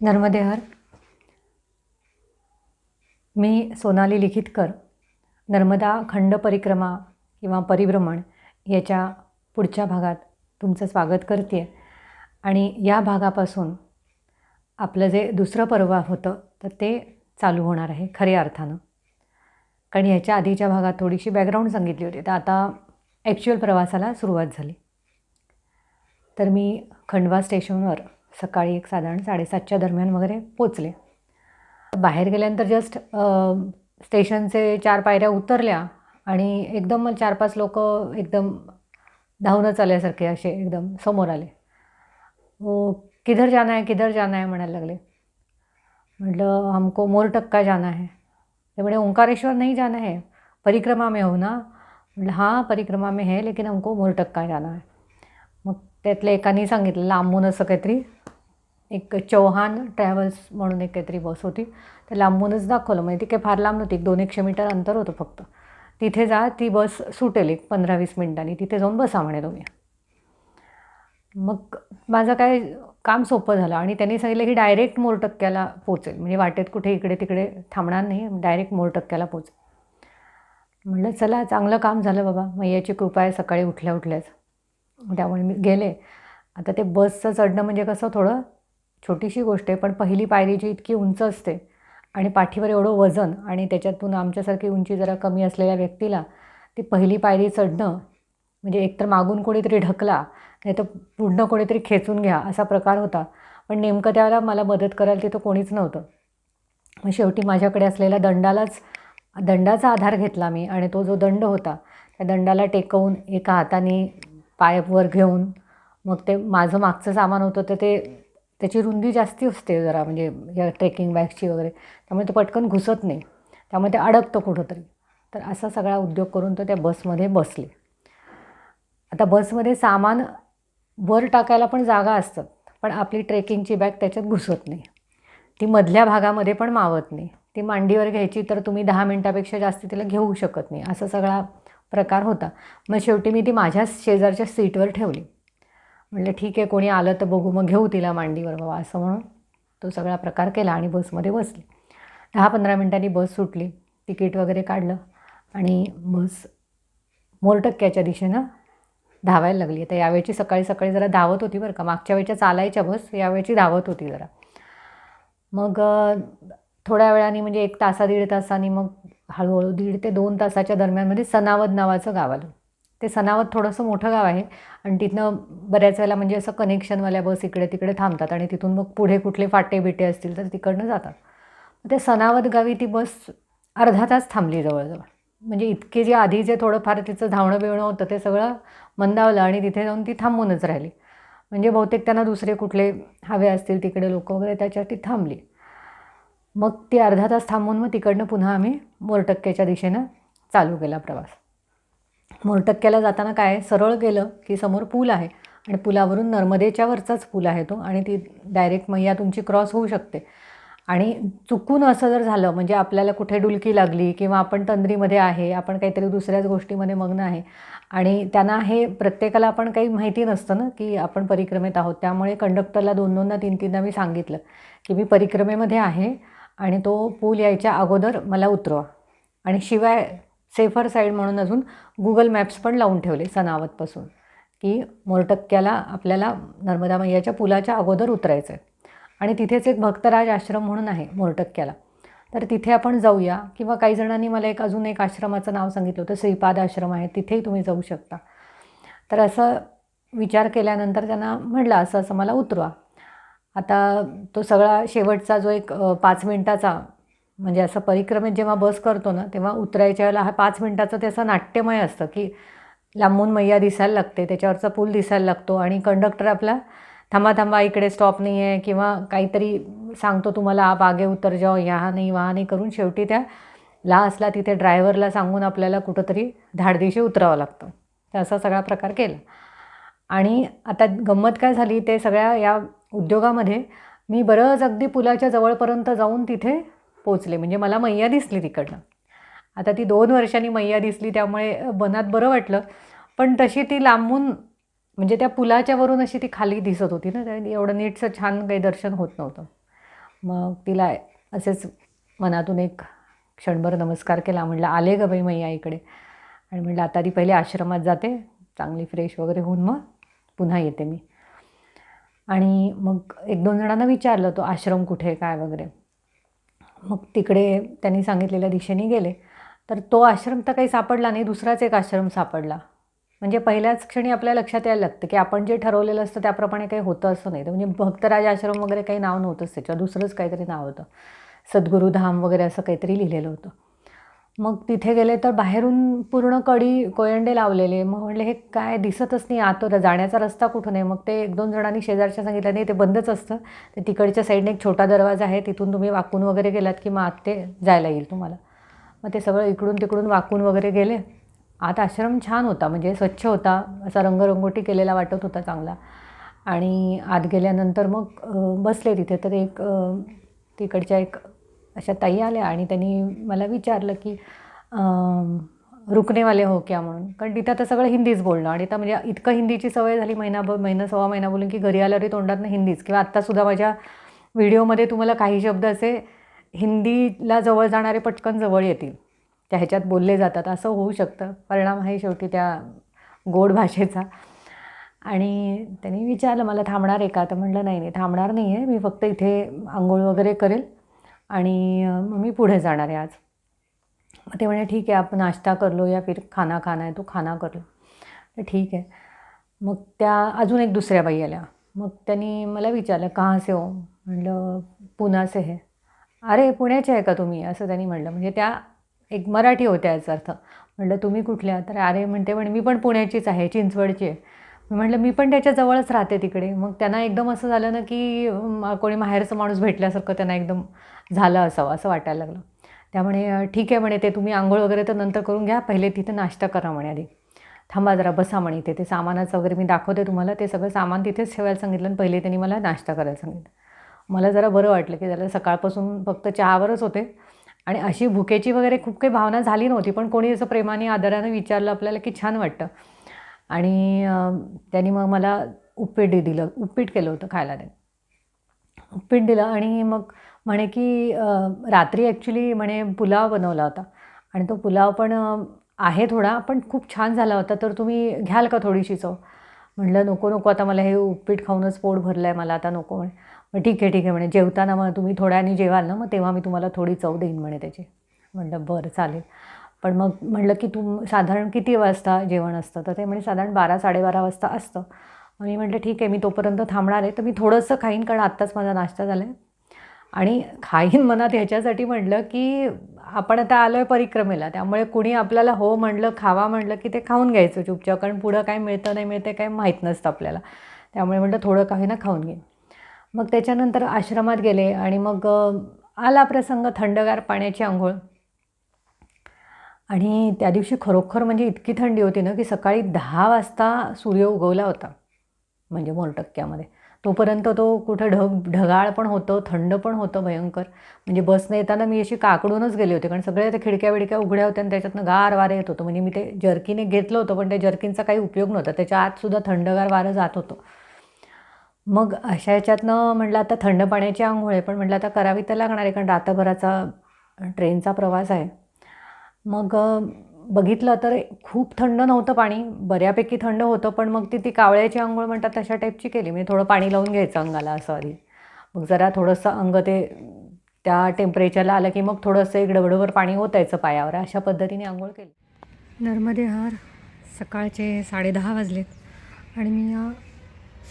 नर्मदेहर. मी सोनाली लिखितकर नर्मदा खंड परिक्रमा किंवा परिभ्रमण याच्या पुढच्या भागात तुमचं स्वागत करते आहे आणि या भागापासून आपलं जे दुसरं पर्व होतं तर ते चालू होणार आहे खऱ्या अर्थानं. कारण ह्याच्या आधीच्या भागात थोडीशी बॅकग्राऊंड सांगितली होती तर आता ॲक्च्युअल प्रवासाला सुरुवात झाली. तर मी खंडवा स्टेशनवर सकाळी एक साधारण साडेसातच्या दरम्यान वगैरे पोचले. बाहेर गेल्यानंतर जस्ट स्टेशनचे चार पायऱ्या उतरल्या आणि एकदम चार पाच लोक एकदम धावूनच आल्यासारखे असे एकदम समोर आले. किधर जाना है किधर जाना है? म्हणायला लागले. म्हटलं हमको मोरटक्का जाना है. ते म्हणे ओंकारेश्वर नहीं जाना है परिक्रमा में हो ना? म्हटलं हां परिक्रमा में है लेकिन हमको मोरटक्का जाना है. मग त्यातल्या एकाने सांगितलं लांबून असं काहीतरी एक चौहान ट्रॅव्हल्स म्हणून एक काहीतरी बस होती. तर लांबूनच दाखवलं. म्हणजे ती काही फार लांब नव्हती. एक दोन एकशे मीटर अंतर होतं फक्त. तिथे जा ती बस सुटेल एक पंधरा वीस मिनिटांनी. तिथे जाऊन बसा म्हणे तुम्ही. मग माझं काय काम सोपं झालं आणि त्यांनी सांगितलं की डायरेक्ट मोरटक्क्याला पोचेल म्हणजे वाटेत कुठे इकडे तिकडे थांबणार नाही. डायरेक्ट मोरटक्क्याला पोचेल म्हटलं चला चांगलं काम झालं बाबा. मैयाची कृपा आहे सकाळी उठल्या उठल्याच. त्यामुळे मी गेले. आता ते बसचं चढणं म्हणजे कसं थोडं छोटीशी गोष्ट आहे पण पहिली पायरी जी इतकी उंच असते आणि पाठीवर एवढं वजन आणि त्याच्यातून आमच्यासारखी उंची जरा कमी असलेल्या व्यक्तीला ती पहिली पायरी चढणं म्हणजे एकतर मागून कोणीतरी ढकला नाही तर पूर्ण कोणीतरी खेचून घ्या असा प्रकार होता. पण नेमकं त्याला मला मदत करायला तिथं कोणीच नव्हतं. मग शेवटी माझ्याकडे असलेल्या दंडालाच दंडाचा आधार घेतला मी आणि तो जो दंड होता त्या दंडाला टेकवून एका हाताने पायपवर घेऊन मग ते माझं मागचं सामान होतं तर ते त्याची रुंदी जास्ती असते जरा म्हणजे या ट्रेकिंग बॅगची वगैरे. त्यामुळे तो पटकन घुसत नाही. त्यामुळे ते अडकतं कुठंतरी. तर असा सगळा उद्योग करून तो त्या बसमध्ये बसले. आता बसमध्ये सामान वर टाकायला पण जागा असतात पण आपली ट्रेकिंगची बॅग त्याच्यात घुसत नाही. ती मधल्या भागामध्ये पण मावत नाही. ती मांडीवर घ्यायची तर तुम्ही दहा मिनटापेक्षा जास्त तिला घेऊ शकत नाही. असा सगळा प्रकार होता. मग शेवटी मी ती माझ्याच शेजारच्या सीटवर ठेवली. म्हटलं ठीक आहे कोणी आलं तर बघू मग घेऊ तिला मांडीवर बाबा असं म्हणून तो सगळा प्रकार केला आणि बसमध्ये बसली. दहा पंधरा मिनटांनी बस सुटली तिकीट वगैरे काढलं आणि बस मोरटक्क्याच्या दिशेनं धावायला लागली. तर यावेळची सकाळी सकाळी जरा धावत होती बरं का. मागच्या वेळच्या चालायच्या बस यावेळची धावत होती जरा. मग थोड्या वेळाने म्हणजे एक तासा दीड तासांनी मग हळूहळू दीड ते दोन तासाच्या दरम्यानमध्ये सनावद नावाचं गाव आलं. ते सनावत थोडंसं मोठं गाव आहे. आणि तिथनं बऱ्याच वेळेला म्हणजे असं कनेक्शनवाल्या बस इकडे तिकडे थांबतात आणि तिथून मग पुढे कुठले फाटे बिटे असतील तर तिकडनं जातात. मग ते सनावत गावी ती बस अर्धा तास थांबली जवळजवळ. म्हणजे इतके जे आधी जे थोडंफार तिचं धावणं बिवणं होतं ते सगळं मंदावलं आणि तिथे जाऊन ती थांबूनच राहिली. म्हणजे बहुतेक त्यांना दुसरे कुठले हवे असतील तिकडे लोक वगैरे त्याच्यासाठी थांबली. मग ती अर्धा तास थांबून मग तिकडनं पुन्हा आम्ही मोरटक्क्याच्या दिशेनं चालू केला प्रवास. मोरटक्क्याला जाताना काय सरळ गेलं की समोर पूल आहे आणि पुलावरून नर्मदेच्या वरचाच पूल आहे तो आणि ती डायरेक्ट मैया तुमची क्रॉस होऊ शकते. आणि चुकून असं जर झालं म्हणजे आपल्याला कुठे डुलकी लागली किंवा आपण तंद्रीमध्ये आहे आपण काहीतरी दुसऱ्याच गोष्टीमध्ये मग्न आहे आणि त्यांना हे प्रत्येकाला आपण काही माहिती नसतं ना की आपण परिक्रमेत आहोत. त्यामुळे कंडक्टरला दोन दोनदा तीन तीनदा मी सांगितलं की मी परिक्रमेमध्ये आहे आणि तो पूल यायच्या अगोदर मला उतरवा. आणि शिवाय सेफर साईड म्हणून अजून गुगल मॅप्स पण लावून ठेवले सनावतपासून की मोरटक्क्याला आपल्याला नर्मदा मैयाच्या पुलाच्या अगोदर उतरायचं आहे आणि तिथेच एक भक्तराज आश्रम म्हणून आहे मोरटक्क्याला. तर तिथे आपण जाऊया. किंवा काही जणांनी मला एक अजून एक आश्रमाचं नाव सांगितलं होतं श्रीपाद आश्रम आहे तिथेही तुम्ही जाऊ शकता. तर असं विचार केल्यानंतर त्यांना म्हटलं असं असं मला उतरवा. आता तो सगळा शेवटचा जो एक पाच मिनटाचा म्हणजे असं परिक्रमेत जेव्हा बस करतो ना तेव्हा उतरायच्या वेळेला हा पाच मिनटाचं ते असं नाट्यमय असतं की लांबून मैया दिसायला लागते त्याच्यावरचा पूल दिसायला लागतो आणि कंडक्टर आपला थांबा थांबा इकडे स्टॉप नाही आहे किंवा काहीतरी सांगतो तुम्हाला आप आगे उतर जाओ ह्या नाही वहा नाही. करून शेवटी त्या लास्टला तिथे ड्रायव्हरला सांगून आपल्याला कुठंतरी धाडदिशी उतरावं लागतं. तर असा सगळा प्रकार केला. आणि आता गंमत काय झाली ते सगळ्या या उद्योगामध्ये मी बरंच अगदी पुलाच्या जवळपर्यंत जाऊन तिथे पोचले. म्हणजे मला मैया दिसली तिकडनं. आता ती दोन वर्षांनी मैया दिसली त्यामुळे मनात बरं वाटलं. पण तशी ती लांबून म्हणजे त्या पुलाच्या वरून अशी ती खाली दिसत होती ना एवढं नीटचं छान काही दर्शन होत नव्हतं. मग तिला असेच मनातून एक क्षणभर नमस्कार केला. म्हटलं आले ग बाई मैया इकडे. आणि म्हटलं आता ती पहिले आश्रमात जाते. चांगली फ्रेश वगैरे होऊन मग पुन्हा येते मी. आणि मग एक दोन जणांना विचारलं तो आश्रम कुठे आहे? काय वगैरे? मग तिकडे त्यांनी सांगितलेल्या दिशेने गेले. तर तो आश्रम तर काही सापडला नाही दुसराच एक आश्रम सापडला. म्हणजे पहिल्याच क्षणी आपल्या लक्षात यायला लागतं की आपण जे ठरवलेलं असतं त्याप्रमाणे काही होतं असं नाही. तर म्हणजे भक्तराज आश्रम वगैरे काही नाव नव्हतंच त्याच्यावर दुसरंच काहीतरी नाव होतं. सद्गुरुधाम वगैरे असं काहीतरी लिहिलेलं होतं. मग तिथे गेले तर बाहेरून पूर्ण कडी कोयंडे लावलेले. मग म्हणले हे काय दिसतच नाही आत जाण्याचा रस्ता कुठून आहे? मग ते एक दोन जणांनी शेजारच्या सांगितलं नाही ते बंदच असतं. ते तिकडच्या साईडने एक छोटा दरवाजा आहे. तिथून तुम्ही वाकून वगैरे गेलात की मग आत ते जायला येईल तुम्हाला. मग ते सगळं इकडून तिकडून वाकून वगैरे गेले. आत आश्रम छान होता म्हणजे स्वच्छ होता. असा रंगरंगोटी केलेला वाटत होता चांगला. आणि आत गेल्यानंतर मग बसले तिथे. तर एक तिकडच्या एक अशा ताई आल्या आणि त्यांनी मला विचारलं की रुकनेवाले हो क्या म्हणून. कारण तिथं आता सगळं हिंदीच बोलणं आणि आता म्हणजे इतकं हिंदीची सवय झाली महिनाभर महिना सव्वा महिना बोलून की घरी आल्यावरही तोंडातनं हिंदीच. किंवा आत्तासुद्धा माझ्या व्हिडिओमध्ये तुम्हाला काही शब्द असे हिंदीला जवळ जाणारे पटकन जवळ येतील. त्या ह्याच्यात बोलले जातात. असं होऊ शकतं. परिणाम आहे शेवटी त्या गोड भाषेचा. आणि त्यांनी विचारलं मला थांबणार आहे का? तर म्हणलं नाही नाही थांबणार नाही आहे मी फक्त इथे आंघोळ वगैरे करेल. आणि मग मी पुढे जाणार आहे आज. मग ते म्हणे ठीक आहे आपण नाश्ता करलो या फिर खाना खाना आहे तो खाना करलो ठीक आहे. मग त्या अजून एक दुसऱ्या बाई आल्या. मग त्यांनी मला विचारलं कहाँ से हो? म्हणलं पुनाचे हे. अरे पुण्याचे आहे का तुम्ही? असं त्यांनी म्हणलं म्हणजे त्या एक मराठी होत्या याचा अर्थ. म्हटलं तुम्ही कुठल्या? तर अरे म्हणते म्हणे मी पण पुण्याचीच आहे चिंचवडची आहे. मी म्हटलं मी पण त्याच्याजवळच राहते तिकडे. मग त्यांना एकदम असं झालं ना की कोणी माहेरचं माणूस भेटल्यासारखं त्यांना एकदम झालं असावं असं वाटायला लागलं. त्यामुळे ठीक आहे म्हणे ते तुम्ही आंघोळ वगैरे तर नंतर करून घ्या पहिले तिथे नाश्ता करा म्हणे आधी. थांबा जरा बसा म्हणे तिथे ते सामानाचं वगैरे मी दाखवते तुम्हाला ते सगळं सामान तिथेच ठेवायला सांगितलं आणि पहिले त्यांनी मला नाश्ता करायला सांगितलं. मला जरा बरं वाटलं की जरा सकाळपासून फक्त चहावरच होते. आणि अशी भुकेची वगैरे खूप काही भावना झाली नव्हती पण कोणी असं प्रेमाने आदरानं विचारलं आपल्याला की छान वाटतं. आणि त्यांनी मग मला उपीट दिलं उपीट केलं होतं खायला त्यांनी. उपीट दिलं आणि मग म्हणे की रात्री ॲक्च्युली म्हणे पुलाव बनवला होता. आणि तो पुलाव पण आहे थोडा पण खूप छान झाला होता तर तुम्ही घ्याल का थोडीशी चव? म्हणलं नको नको आता मला हे उपीट खाऊनच पोट भरलं आहे मला आता नको. म्हणे मग ठीक आहे ठीक आहे म्हणे जेवताना मग तुम्ही थोड्याने जेवाल ना मग तेव्हा मी तुम्हाला थोडी चव देईन म्हणे त्याची. म्हटलं बरं चालेल. पण मग म्हटलं की तुम साधारण किती वाजता जेवण असतं? तर ते म्हणे साधारण बारा साडेबारा वाजता असतं. मी म्हटलं ठीक आहे मी तोपर्यंत थांबणार आहे तर मी थोडंसं खाईन कारण आत्ताच माझा नाश्ता झाला आहे आणि खाईन मनात ह्याच्यासाठी म्हटलं की आपण आता आलो आहे परिक्रमेला त्यामुळे कुणी आपल्याला हो म्हणलं खावा म्हणलं की ते खाऊन घ्यायचं चुपचाप कारण पुढं काय मिळतं नाही मिळतं काय माहीत नसतं आपल्याला. त्यामुळे म्हटलं थोडं काही ना खाऊन घेईन. मग त्याच्यानंतर आश्रमात गेले आणि मग आला प्रसंग थंडगार पाण्याची आंघोळ. आणि त्या दिवशी खरोखर म्हणजे इतकी थंडी होती ना की सकाळी दहा वाजता सूर्य उगवला होता. म्हणजे मोरटक्क्यामध्ये तोपर्यंत तो कुठं ढग ढगाळ पण होतं थंड पण होतं भयंकर. म्हणजे बसने येताना मी अशी काकडूनच गेले होते कारण सगळ्या त्या खिडक्या बिडक्या उघड्या होत्या आणि त्याच्यातनं गार वारे येत होतं. म्हणजे मी ते जर्कीने घेतलं होतं पण त्या जर्किनचा काही उपयोग नव्हता. त्याच्या आतसुद्धा थंडगार वारं जात होतं. मग अशा ह्याच्यातनं म्हटलं आता थंड पाण्याची आंघोळ आहे पण म्हटलं आता करावी तर लागणार आहे कारण रात्रभराचा ट्रेनचा प्रवास आहे. मग बघितलं तर खूप थंड नव्हतं पाणी बऱ्यापैकी थंड होतं पण मग ती ती कावळ्याची आंघोळ म्हणतात तशा टाईपची केली. म्हणजे थोडं पाणी लावून घ्यायचं अंगाला असं आधी. मग जरा थोडंसं अंग ते त्या टेम्परेचरला आलं की मग थोडंसं एक डबडोबर पाणी ओतायचं पायावर. अशा पद्धतीने आंघोळ केली. नर्मदे हार सकाळचे साडेदहा वाजलेत आणि मी या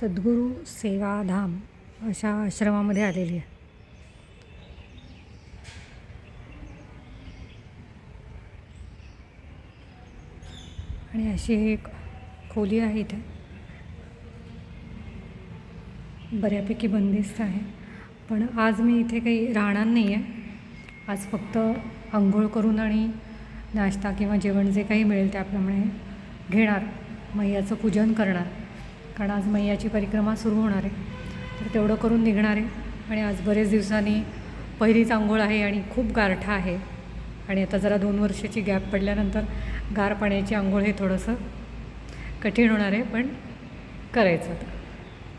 सद्गुरू सेवाधाम अशा आश्रमामध्ये आलेली आहे. आणि अशी एक खोली आहे इथे. बऱ्यापैकी बंदिस्त आहे. पण आज मी इथे काही राहणार नाही आहे आज फक्त आंघोळ करून आणि नाश्ता किंवा जेवण जे काही मिळेल त्याप्रमाणे घेणार. मैयाचं पूजन करणार. कारण आज मैयाची परिक्रमा सुरू होणार आहे. तर तेवढं करून निघणार आहे. आणि आज बरेच दिवसांनी पहिलीच आंघोळ आहे आणि खूप गारठा आहे. आणि आता जरा दोन वर्षाची गॅप पडल्यानंतर गार पाण्याची आंघोळ हे थोडंसं कठीण होणार आहे पण करायचं आता.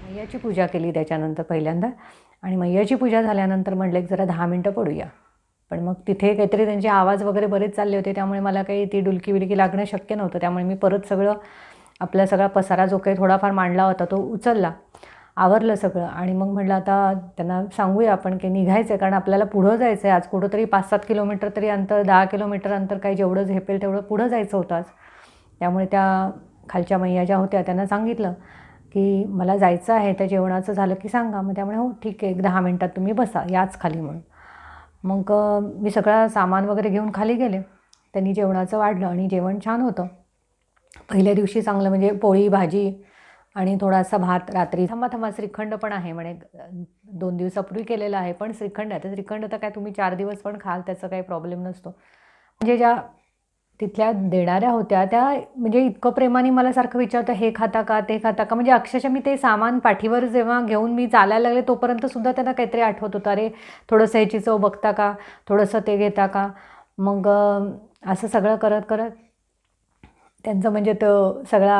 मैयाची पूजा केली त्याच्यानंतर पहिल्यांदा. आणि मैयाची पूजा झाल्यानंतर म्हटलं की जरा दहा मिनटं पडूया. पण मग तिथे काहीतरी त्यांचे आवाज वगैरे बरेच चालले होते त्यामुळे मला काही ती डुलकी बिलकी लागणं शक्य नव्हतं. त्यामुळे मी परत सगळं आपला सगळा पसारा जो काही थोडाफार मांडला होता तो उचलला. आवरलं सगळं. आणि मग म्हटलं आता त्यांना सांगूया आपण की निघायचं आहे कारण आपल्याला पुढं जायचं आहे आज कुठंतरी पाच सात किलोमीटर तरी अंतर दहा किलोमीटर अंतर काही जेवढं झेपेल तेवढं पुढं जायचं होतं आज. त्यामुळे त्या खालच्या मैया ज्या होत्या त्यांना सांगितलं की मला जायचं आहे त्या जेवणाचं झालं की सांगा. मग त्यामुळे हो ठीक आहे एक दहा मिनटात तुम्ही बसा याच खाली म्हणून. मग मी सगळं सामान वगैरे घेऊन खाली गेले. त्यांनी जेवणाचं वाढलं आणि जेवण छान होतं. पहिल्या दिवशी चांगलं म्हणजे पोळी भाजी आणि थोडासा भात रात्री थांबा थांबा श्रीखंड पण आहे म्हणे. दोन दिवसापूर्वी केलेला आहे पण श्रीखंड आहे. तर श्रीखंड तर काय तुम्ही चार दिवस पण खाल त्याचा काही प्रॉब्लेम नसतो. म्हणजे ज्या तिथल्या देणाऱ्या होत्या त्या म्हणजे इतकं प्रेमाने मला सारखं विचारतं हे खाता का ते खाता का? म्हणजे अक्षरशः मी ते सामान पाठीवर जेव्हा घेऊन मी चालायला लागले तोपर्यंत सुद्धा त्यांना काहीतरी आठवत होतं. अरे थोडंसं ह्याची चव बघता का? थोडंसं ते घेता का? मग असं सगळं करत करत त्यांचं म्हणजे तो सगळा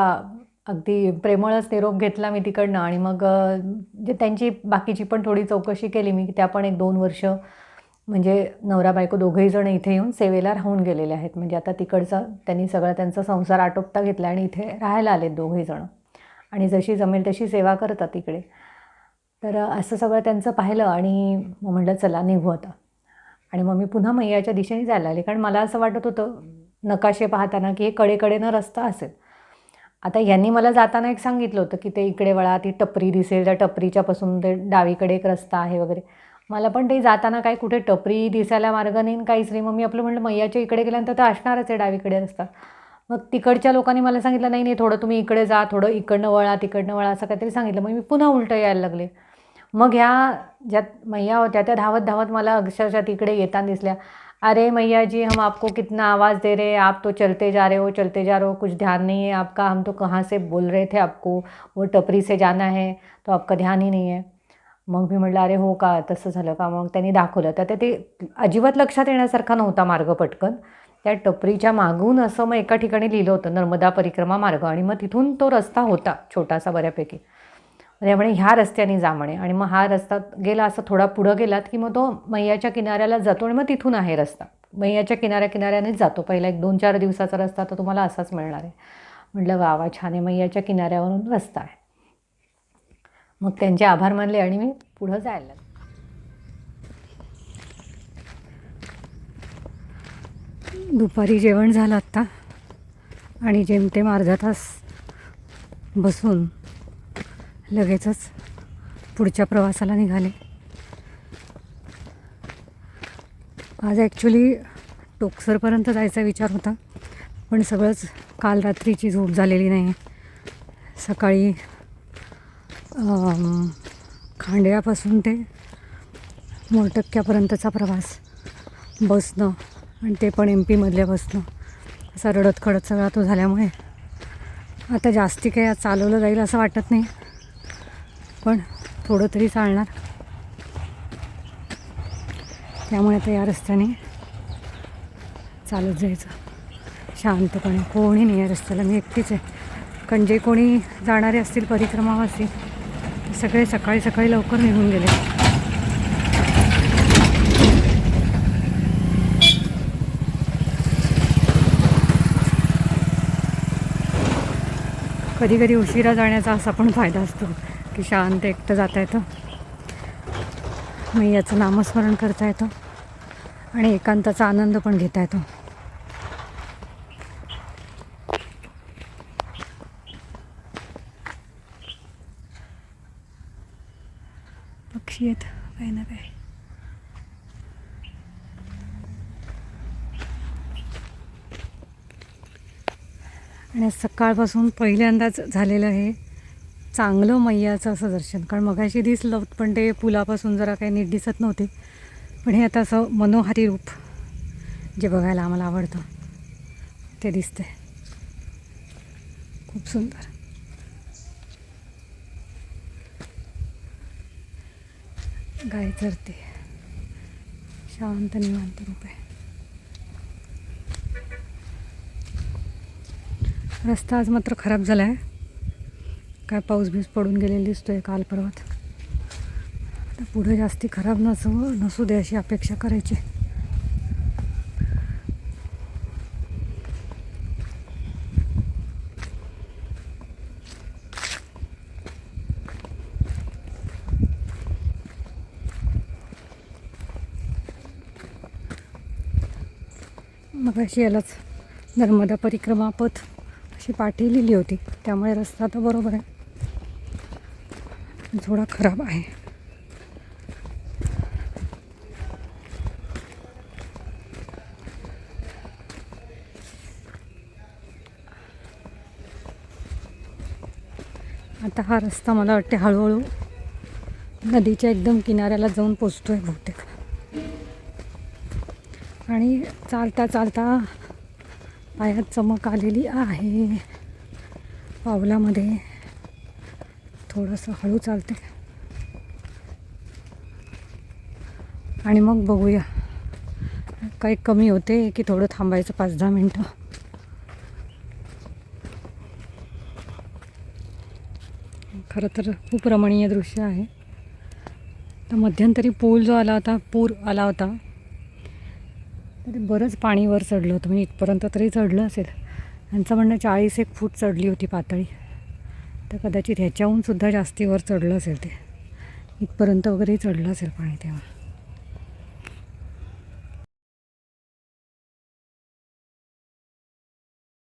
अगदी प्रेमळच निरोप घेतला मी तिकडनं आणि मग जे त्यांची बाकीची पण थोडी चौकशी केली मी त्या पण एक दोन वर्ष म्हणजे नवरा बायको दोघंही जण इथे येऊन सेवेला राहून गेलेले आहेत. म्हणजे आता तिकडचा त्यांनी सगळा त्यांचा संसार आटोपता घेतला आणि इथे राहायला आलेत दोघंही जण. आणि जशी जमेल तशी सेवा करतात तिकडे तर असं सगळं त्यांचं पाहिलं आणि मग म्हटलं चला निघू आता. आणि मग मी पुन्हा मैयाच्या दिशेने जायला आले कारण मला असं वाटत होतं नकाशे पाहताना की हे कडेकडेनं रस्ता असेल. आता यांनी मला जाताना एक सांगितलं होतं की ते इकडे वळा ती टपरी दिसेल त्या टपरीच्यापासून ते डावीकडे एक रस्ता आहे वगैरे. मला पण ते जाताना काय कुठे टपरी दिसायला मार्ग नाही काहीच नाही. मग मी आपलं म्हटलं मैयाच्या इकडे गेल्यानंतर तर असणारच आहे डावीकडे रस्ता. मग तिकडच्या लोकांनी मला सांगितलं नाही नाही थोडं तुम्ही इकडे जा थोडं इकडनं वळा तिकडनं वळा असं काहीतरी सांगितलं. मग मी पुन्हा उलटं यायला लागले. मग ह्या ज्या मैया होत्या त्या धावत धावत मला अक्षरशः तिकडे येताना दिसल्या. अरे मैया जी हम आपको कितना आवाज़ दे रहे हैं। आप तो चलते जा रहे हो चलते जा रहे हो कुछ ध्यान नहीं है आपका। हम तो कहाँ से बोल रहे थे आपको? वो टपरी से जाना है तो आपका ध्यान ही नहीं है। मग मी म्हटलं अरे हो का तसं झालं का? मग त्यांनी दाखवलं. तर ते अजिबात लक्षात येण्यासारखा नव्हता मार्ग पटकन. त्या टपरीच्या मागून असं मग एका ठिकाणी लिहिलं होतं नर्मदा परिक्रमा मार्ग. आणि मग तिथून तो रस्ता होता छोटासा बऱ्यापैकी. म्हणजे त्यामुळे ह्या रस्त्याने जा म्हणे. आणि मग हा रस्ता गेला असं थोडा पुढं गेलात की मग तो मैयाच्या किनाऱ्याला जातो आणि मग तिथून आहे रस्ता. मैयाच्या किनाऱ्या किनाऱ्यानेच जातो. पहिला एक दोन चार दिवसाचा रस्ता तर तुम्हाला असाच मिळणार आहे. म्हटलं वा वा छान आहे. मैयाच्या किनाऱ्यावरून रस्ता आहे. मग त्यांचे आभार मानले आणि मी पुढं जायला दुपारी जेवण झालं आत्ता. आणि जेमतेम अर्धा तास बसून लगेचच पुढच्या प्रवासाला निघाले. आज ॲक्च्युली टोकसरपर्यंत जायचा विचार होता पण सगळंच काल रात्रीची झोप झालेली नाही. सकाळी खांडव्यापासून ते मोटक्क्यापर्यंतचा प्रवास. बसणं आणि ते पण एम पीमधल्या बसणं असा रडत खडत सगळा तो झाल्यामुळे. आता जास्ती काही आज चालवलं जाईल असं वाटत नाही. पण थोडं तरी चालणार. त्यामुळे आता या रस्त्याने चालत जायचं. शांतपणे. कोणी नाही या रस्त्याला. मी एकटीच आहे. कारण जे कोणी जाणारे असतील परिक्रमावासी सगळे सकाळी सकाळी लवकर निघून गेले. कधी कधी उशिरा जाण्याचा असा पण फायदा असतो. की शांत एकटं जाता येतं. मैयाचं नामस्मरण करता येतं. आणि एकांताचा आनंद पण घेता येतो. पक्षी आहेत काही ना काही. आणि सकाळपासून पहिल्यांदाच झालेलं हे चांगलं मैयाचं असं दर्शन. कारण मगाशी दिसलं पण ते पुलापासून जरा काही नीट दिसत नव्हते. पण हे आता असं मनोहारी रूप जे बघायला आम्हाला आवडतं ते दिसतंय. खूप सुंदर. गाय चरते. शांत निवांत रूप. आहे रस्ता आज मात्र खराब झाला आहे काय पाऊस बीस पडून गेलेला दिसतोय काल परवात. तर पुढं जास्ती खराब नसावं नसू दे अशी अपेक्षा करायची. मग अशी यालाच नर्मदा परिक्रमा पथ अशी पाठी लिहिली होती त्यामुळे रस्ता तर बरोबर आहे. थोडा खराब आहे. आता हा रस्ता मला वाटते हळूहळू नदीच्या एकदम किनाऱ्याला जाऊन पोचतोय बहुतेक. आणि चालता चालता पायात चमक आलेली आहे. पावलामध्ये थोडंसं हळू चालते आणि मग बघूया. काही कमी होते की थोडं थांबायचं पाच दहा मिनटं. खरं तर खूप रमणीय दृश्य आहे. तर मध्यंतरी पूल जो आला होता पूर आला होता तर बरंच पाणी वर चढलं होतं. म्हणजे इथपर्यंत तरी चढलं असेल. यांचं म्हणणं चाळीस एक फूट चढली होती पातळी. तर कदाचित ह्याच्याहून सुद्धा जास्ती वर चढलं असेल ते. इथपर्यंत वगैरे चढलं असेल पाणी तेव्हा.